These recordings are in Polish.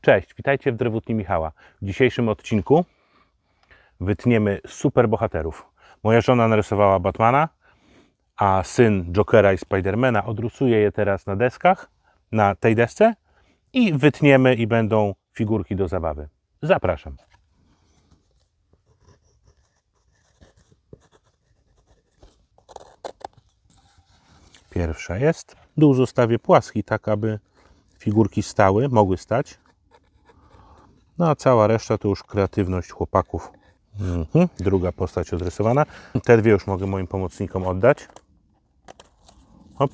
Cześć, witajcie w Drewutni Michała. W dzisiejszym odcinku wytniemy super bohaterów. Moja żona narysowała Batmana, a syn Jokera i Spidermana odrysuje je teraz na deskach, na tej desce i wytniemy i będą figurki do zabawy. Zapraszam. Pierwsza jest. Dół zostawię płaski, tak aby figurki stały, mogły stać. No a cała reszta to już kreatywność chłopaków. Mhm. Druga postać odrysowana. Te dwie już mogę moim pomocnikom oddać. Hop.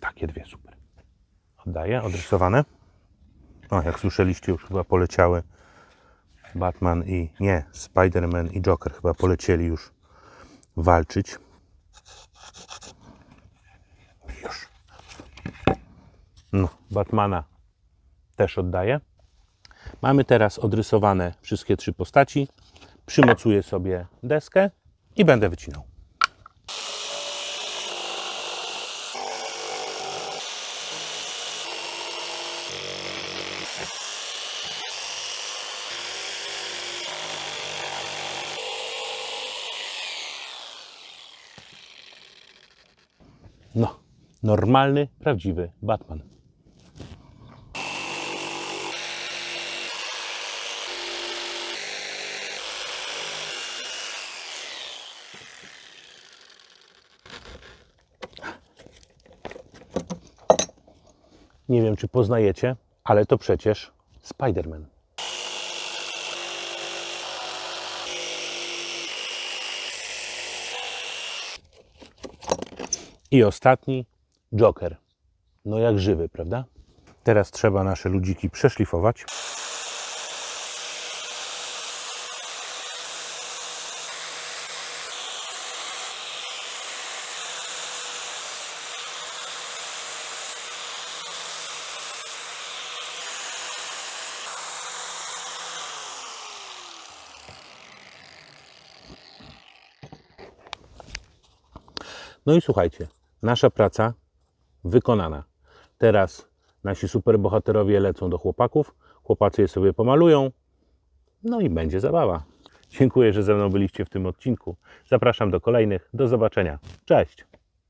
Takie dwie, super. Oddaję, odrysowane. O, jak słyszeliście, już chyba poleciały Batman i... Nie, Spider-Man i Joker chyba polecieli już walczyć. Już. No, Batmana też oddaję. Mamy teraz odrysowane wszystkie trzy postaci. Przymocuję sobie deskę i będę wycinał. No, normalny, prawdziwy Batman. Nie wiem, czy poznajecie, ale to przecież Spider-Man. I ostatni Joker. No jak żywy, prawda? Teraz trzeba nasze ludziki przeszlifować. No i słuchajcie, nasza praca wykonana. Teraz nasi superbohaterowie lecą do chłopaków, chłopacy je sobie pomalują, no i będzie zabawa. Dziękuję, że ze mną byliście w tym odcinku. Zapraszam do kolejnych. Do zobaczenia. Cześć!